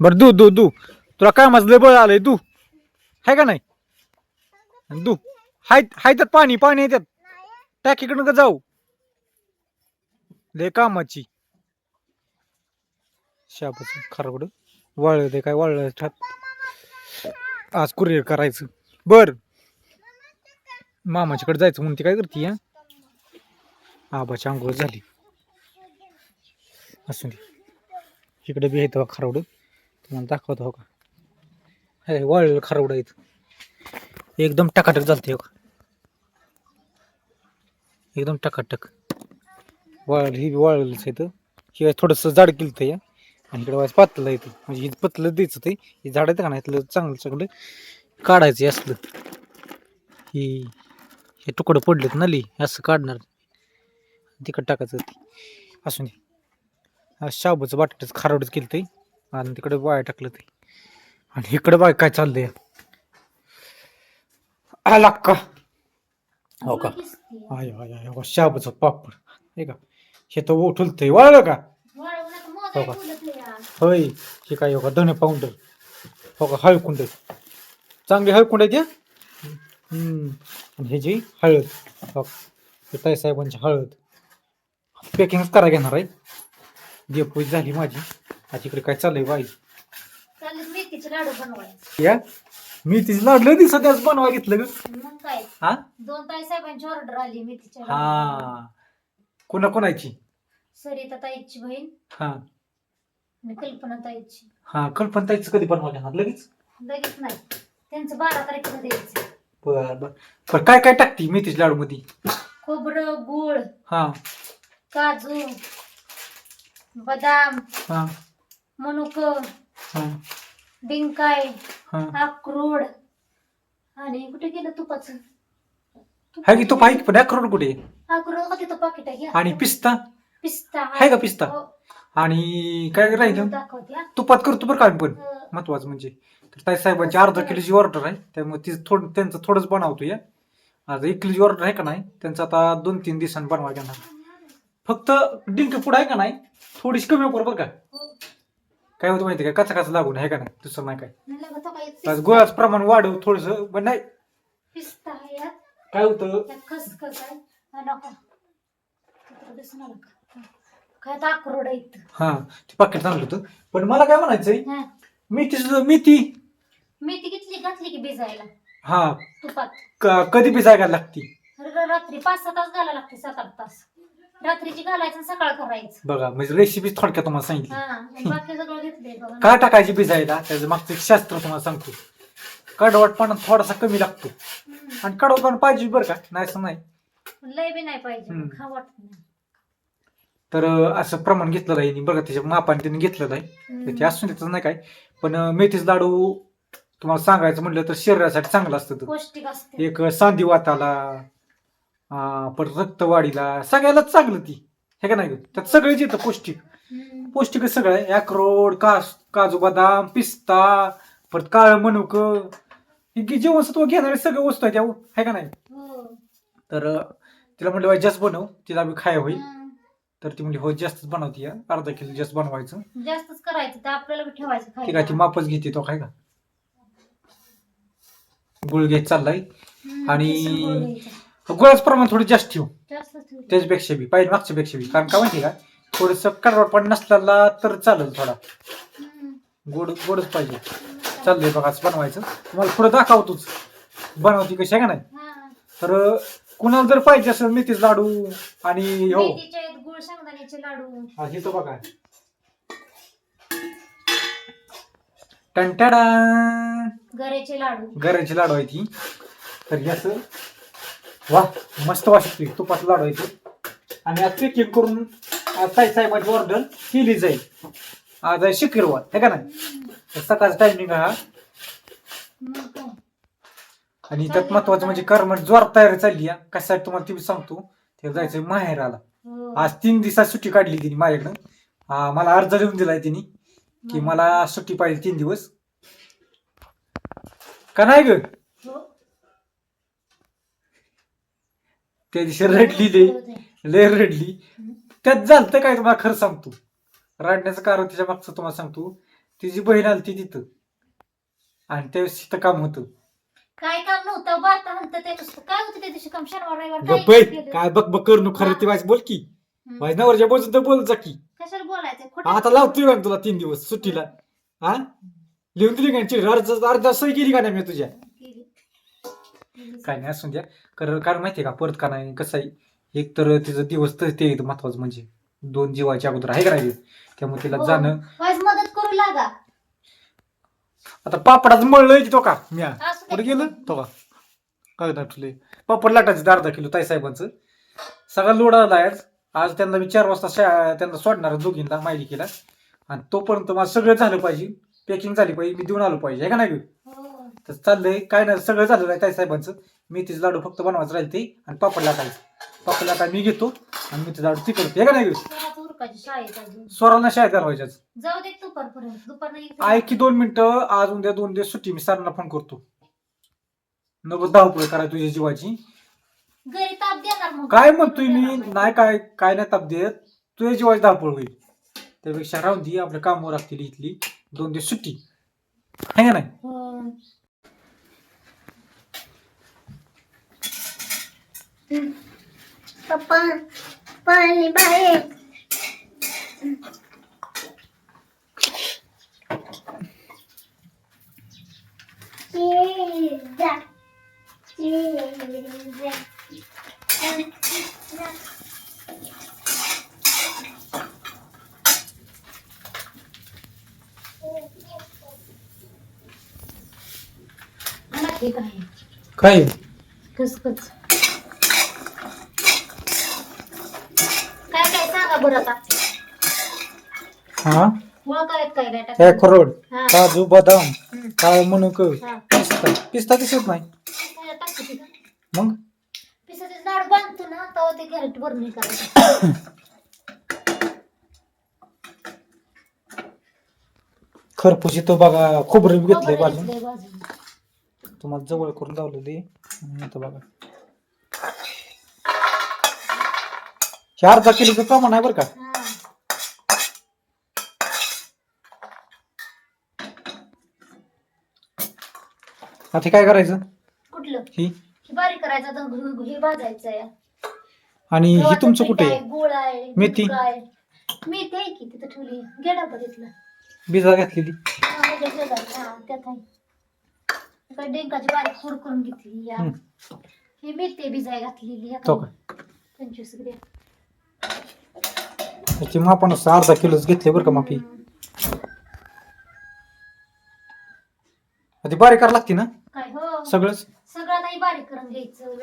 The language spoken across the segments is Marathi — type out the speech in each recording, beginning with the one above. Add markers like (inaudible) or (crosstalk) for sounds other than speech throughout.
बर दू दू दू. तुला काय माझं बळ आलंय? दू. हाय का नाही? दू. हाय हाय त्यात पाणी पाणी आहे त्यात. टाकीकडनं का जाऊ. दे कामाची. शाबाच खराबड. वाळलं ते काय वाळलं ठात. आज कुरिअर करायचं. बर. मामाच्याकडे जायचं म्हणून ती काय करते आबाची आंघोळ झाली. असू दे. इकडे बी येतं खरावड. तुम्हाला दाखवतो हो का? हे वाळलेलं खरावड आहेत. एकदम टकाटक चालते हो का? एकदम टकाटक. वाळ ही वाळलेलंच आहे इथं. हे थोडंसं जाड केलं या. आणि इकडे वाज पातलं येतं म्हणजे हे पतलं द्यायचं ते हे झाड येतं का नाही इथलं चांगलं चांगलं काढायचं असलं. ही हे तुकडं पडलेत नली असं काढणार. तिकडं टाकायचं असून दे. शाबूचं बटाट्याचं खारवडच केलं ते आणि तिकडे वाया टाकलं ते आणि इकडे बाय काय चाललंय? आला का? हो का? आय आय आय हो शाबूचं पापड. हे का? हे तर उठलतंय. वळलं का? हो का? होय. हे काय हो का धने पाऊंडर हो का? हळकुंड चांगली हळकुंड आहे त्या हम्म. ह्याची हळद हो का. हे ताई साहेबांची हळद. पॅकिंगच करा घेणार आहे. देपोई झाली माझी आता इकडे काय चाललंय बाई? मेथीचे लाडू बनवायचे. या? मी तिचं लाडलं दिसत त्याच बनवा घेतलं ग. मग काय? हा? दोन ताई साहेबांची ऑर्डर आली मेथीच्या लाडू. हा. कोणा कोणाची? सरिता ताईची बहीण. हा. आणि कल्पना ताईची. हा कल्पना ताईचं कधी बनवा घेणार लगेच? लगेच नाही. त्यांचं बारा तारखेला द्यायचं. बर काय काय टाकती मेथीच्या लाडू मध्ये खोबरं गुळ हा. काजू बदाम हा. मनुक हा. डिंकाय हा. अक्रोड. आणि कुठे गेलं तुपाचं? हाय की तो पाहिजे पण अक्रोड कुठे? आहे? अक्रोड का तिथं पाकिट आहे घ्या. आणि पिस्ता? पिस्ता आहे. का पिस्ता? हो, आणि काय राहिलं? दाखवते हा. तुपात करतो बरं का आम्ही पण? अं, महत्वाचं म्हणजे. तर ताई साहेबांची अर्धा किलोची ऑर्डर आहे. त्यामुळे ती थोडं त्यांचं थोडंच बनवतो या. आता एक किलोची ऑर्डर आहे का नाही? त्यांचं आता दोन तीन दिवसांनी बनवा घेणार. फक्त डिंक पुढं आहे का नाही? थोडीशी कमी वापर बरं का. काय होतं माहिती का? कचा कचा लागून आहे का नाही? दुसरं नाही काय? लागत आज गोळाचं प्रमाण वाढव थोडस पण नाही. पिस्ता आहे यात. काय होतं? त्यात खसखस आहे. हा, नको. चित्र दिसून आलं का? काय तर अक्रोड आहे इथं. हा ते पाकिट चांगलं होतं. पण मला काय म्हणायचंय? हा. मेथी मेथी. मेथी घेतली घातली की भिजायला? हा. तुपात. क- कधी भिजायला लागती? र- रात्री पाच सहा तास घालायला लागते सात आठ तास. रात्रीची घालायचं आणि सकाळ करायचं. बघा म्हणजे रेसिपी थोडक्यात तुम्हाला सांगितली. हा आणि बाकी सगळं घेतलंय बघा. (laughs) काय टाकायची भिजायला त्याचं मागचं एक शास्त्र तुम्हाला सांगतो. कडवटपणा थोडासा कमी लागतो. हम्म. आणि कडवटपणा पाहिजे बरं का? नाही असं नाही. लय बी नाही पाहिजे. हम्म. खा वाटत नाही. तर अं, असं प्रमाण घेतलेलं आहे बघा त्याच्या मापाने त्यांनी घेतलेलं आहे तर ते. असून त्याचं नाही काय. पण अं, मेथीचं लाडू तुम्हाला सांगायचं म्हटलं तर शरीरासाठी चांगलं असतं ते. पौष्टिक असते. एक सांधिवाताला अं, परत रक्तवाढीला सगळ्यालाच चांगलं ती. हे का नाही? त्यात सगळेच येतं पौष्टिक. पौष्टिक सगळं. आहे अक्रोड कास काजू बदाम पिस्ता परत काळ मनुक. ही जीवनसत्व घेणारे सगळे वस्तू आहे का नाही? हो. तर तिला म्हटलं बाई जास्त बनव. तिला आम्ही खाय होईल. तर ती म्हणजे हो जास्तच बनवते या. अर्धा किलो जास्त बनवायचं. जास्तच करायचं. आपल्याला बी ठेवायचं ती. मापच घेते तो काय का? गुळ घ्यायचा चाललाय. आणि-. गुळाचं प्रमाण थोडं जास्त ठेवू. त्याच्यापेक्षा बी पाहिजे मागच्या पेक्षा बी. कारण का माहिती का? थोडस कडवटपण नसल्याला तर चालेल थोडा. हम्म. गोड गोडच पाहिजे. चाललंय बघा असं बनवायचं. तुम्हाला पुढे दाखवतोच बनवती कशी आहे का नाही? हा. तर कुणाला जर पाहिजे असेल मेथीच लाडू आणि हो. मेथीचे आहेत, गुळ शेंगदाण्याचे लाडू. हा हे तो बघा. टंटाडा गऱ्याचे लाडू. गऱ्याची लाडू आहे ती तर हे असं वा मस्त वाटते तुपात लाडू आहे आणि आज पॅकिंग करून आज ताई साहेबांची ऑर्डर केली जाईल. आज आहे शुक्रवार हे का नाही? सकाळचा टायमिंग हा. आणि त्यात महत्वाचं म्हणजे कर्मट जोर तयारी चालली आहे. कशासाठी तुम्हाला ती सांगतो. ते जायचं माहेराला. आज तीन दिवसात सुट्टी काढली तिने माझ्याकडं. मला अर्ज लिहून दिलाय तिने की मला सुट्टी पाहिजे तीन दिवस. का नाही ग? त्या दिवशी रडली लय लय रडली. त्यात झालं काय तुम्हाला खरं सांगतो. रडण्याचं कारण तिच्या मागचं तुम्हाला सांगतो. तिची बहीण आली ती तिथं. आणि त्यावेळेस तिथं काम होतं. काय काम नव्हतं बाता म्हणतं ते नुसतं काय होतं त्या दिवशी? काम शनिवार रविवार गप्प काही आहे. केलं. काय बक बक करू नको खरं ती वाईस बोल की. हम्म. वाईस नवरच्या बोलतो तर बोल जा की. कशाला बोलायचं? खोटं आता लावतोय तुला तीन दिवस सुट्टीला. हा? लिहून दिली का अर्धा अर्धा सही केली का नाही मी तुझ्या. काय नाही असून द्या. कारण कारण माहितीये का परत का नाही कसं आहे एक तर तिचं दिवस तर ते येतं महत्वाचं म्हणजे दोन जीवाच्या अगोदर आहे का त्यामुळे तिला हो. जाणं. वाईस मदत करू लागा. आता पापडाचं मळलं तो का? म्या. असू दे. कुठे गेलं? तो का काय ठुले पापड लाटायचं अर्धा किलो ताई साहेबांचं. सगळा लोड आला आज. आज त्यांना मी चार वाजता शा- त्यांना सोडणार दोघींना माहिती केला आणि तोपर्यंत माझं सगळं झालं पाहिजे. पॅकिंग झाली पाहिजे. मी देऊन आलो पाहिजे. आहे का नाही? हो. तर चाललंय. काय नाही सगळं झालेलं आहे ताई साहेबांचं. मेथीचे लाडू फक्त बनवायचं राहील ते आणि पापड लाटायचं. पापड लाटा मी घेतो आणि मेथीचे लाडू ती करते आहे का नाही? स्वराचं उरकायची शाळेत अजून. स्वरांना शाळेत घालवायच्याच जाऊ दे दुपारपर्यंत. ऐक की दोन मिनिटं आज उद्या दोन दिवस सुट्टी मी सरांना फोन करतो. नको धावपळ करा तुझ्या जीवाची. घरी ताप देणार मग. काय म्हणतोय मी? नाही काय काय नाही ताप देत. तुझ्या जीवाची धावपळ होईल. त्यापेक्षा राहून दे आपल्या कामावर लागतील इथली. दोन दिवस सुट्टी आहे का नाही? हो. पप्पा पाणी बाहेर चिजा चिजा मला ठीक आहे काय खसखस काय काय सांगा बरं आता हा काय? खरोड हा. काजू बदाम हम्म. काळ मनुक हा. पिस्ता पिस्ता दिसत नाही काय टाकते तिथं? मग पिसाचे लाडू बांधतो ना तेव्हा ते कॅरेट भरून करायचं (coughs) खरपूस तो बघा खोबरं बी घेतलंय बाजून. तुम्हाला जवळ करून लावलेली इथं बघा हे अर्धा किलोचं प्रमाण आहे बरं का. आता काय करायचं? कुठलं? ही? हे बारीक करायचं आता घ- हे भाजायचं आहे. आणि ही गव्हाचं तुमचं पीठ कुठे आहे, आहे गुळ आहे मेथी? आहे. मेथी आहे की तिथं ठेवली? गेडा बघितलं बिजा घातलेली. त्यात आहे. डेंकाची बारीक फूड करून घेतली या. हम्म. ही मेथी भिजाय घातलेली या तो काय. पंचवीस ग्रॅम त्याची मापन असं अर्धा किलोच घेतले बरं का हम्म. ती बारीक करायला लागते ना? काय हो? सगळंच? सगळं नाही बारीक करून घ्यायचं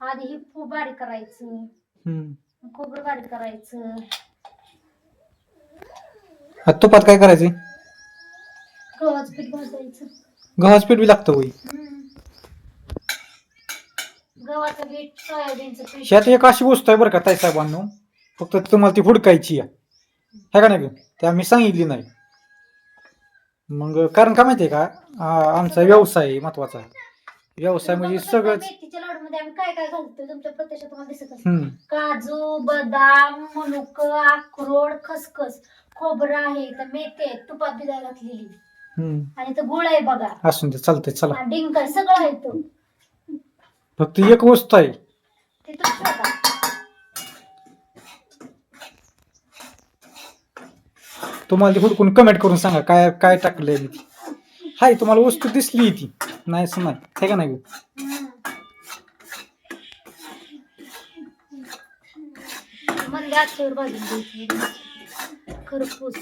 आधी ही फू बारीक करायचं. हम्म. खोबरं बारीक करायचं. आता तुपात काय करायचं? गव्हाचं पीठ भाजायचं. गव्हाचं पीठ बी लागतं होई हम्म. गव्हाचं पीठ सोयाबीनचं पीठ. ह्यात एक अशी वस्तू आहे बरं का ताई साहेबांनो. फक्त तुम्हाला ती हुडकायची आहे. है का नाही ते आम्ही सांगितली नाही. मग कारण का माहितीये का? आ, आमचा व्यवसाय आहे महत्त्वाचा. व्यवसाय म्हणजे सगळंच मेथीच्या लाडू मध्ये आम्ही काय काय घालतो तुमच्या प्रत्यक्षात तुम्हाला दिसत असेल. हम्म. काजू बदाम मनुक अक्रोड खसखस खोबरं आहे तर मेथी आहे तुपात भिजाय घातलेली. हम्म. आणि तर गुळ आहे बघा. असून ते चालतंय चला. आणि डिंक आहे सगळं आहे तो फक्त एक वस्तू आहे. ते तुम्ही शोधा. तुम्हाला ती हुडकून कमेंट करून सांगा काय काय टाकलंय मी ती. हाय तुम्हाला वस्तू दिसली ती. नाही असं नाही. है का नाही भाजून खरपूस.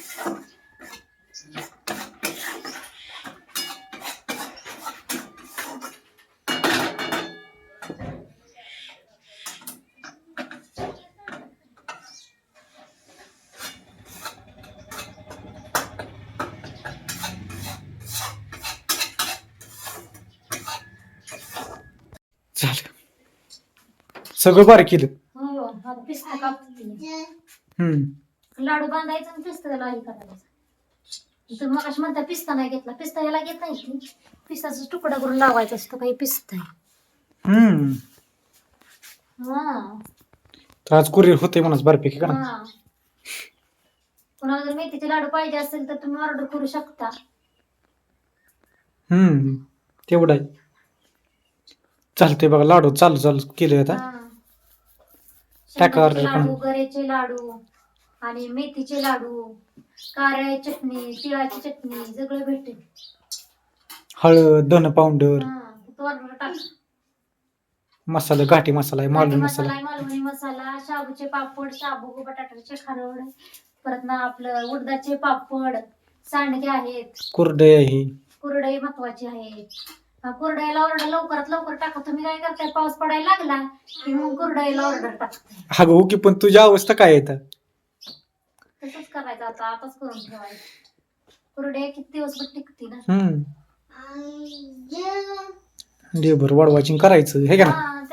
झालं सगळं बारीक केलं. हो आता पिस्ता कापते हम्म. लाडू बांधायचा आणि पिस्ता त्याला हे करायचं. तर मग अशी म्हणता पिस्ता नाही घेतला. पिस्ता याला घेत नाही की पिस्ताचा तुकडा करून लावायचा असतो काही पिस्ता आहे. हम्म. हा. तर आज कुरिअर होते म्हणून बऱ्यापैकी का ना हा. कोणाला जर मेथीचे लाडू पाहिजे असेल तर तुम्ही ऑर्डर करू शकता. हम्म. तेवढं आहे. चालतंय बघा लाडू चालू चालू केले आता. टाका order लाडू गरेचे लाडू आणि मेथीचे लाडू कारळे चटणी तिळाची चटणी सगळं भेटेल. हळद धन पावडर हा, तो ऑर्डर टाका. मसाला घाटी मसाला आहे मालवणी मसाला. मसाला आहे, मालवणी मसाला शाबूचे पापड शाबू बटाट्याचे खारवड परत ना आपलं उडदाचे पापड सांडगे आहेत. कुरडई आहे. कुरडई महत्वाची आहे. हा, कुरडईला ऑर्डर लवकरात लवकर टाका. तुम्ही काय करताय पाऊस पडायला लागला की मग कुरडईला ऑर्डर टाकताय. हा गो की पण तुझी अवस्था काय आहे आता? तसंच करायचं आता आताच करून ठेवायचं. कुरडई किती दिवस टिकते ना हम्म. लेबर वाढवायची करायचं. हे का ना. हा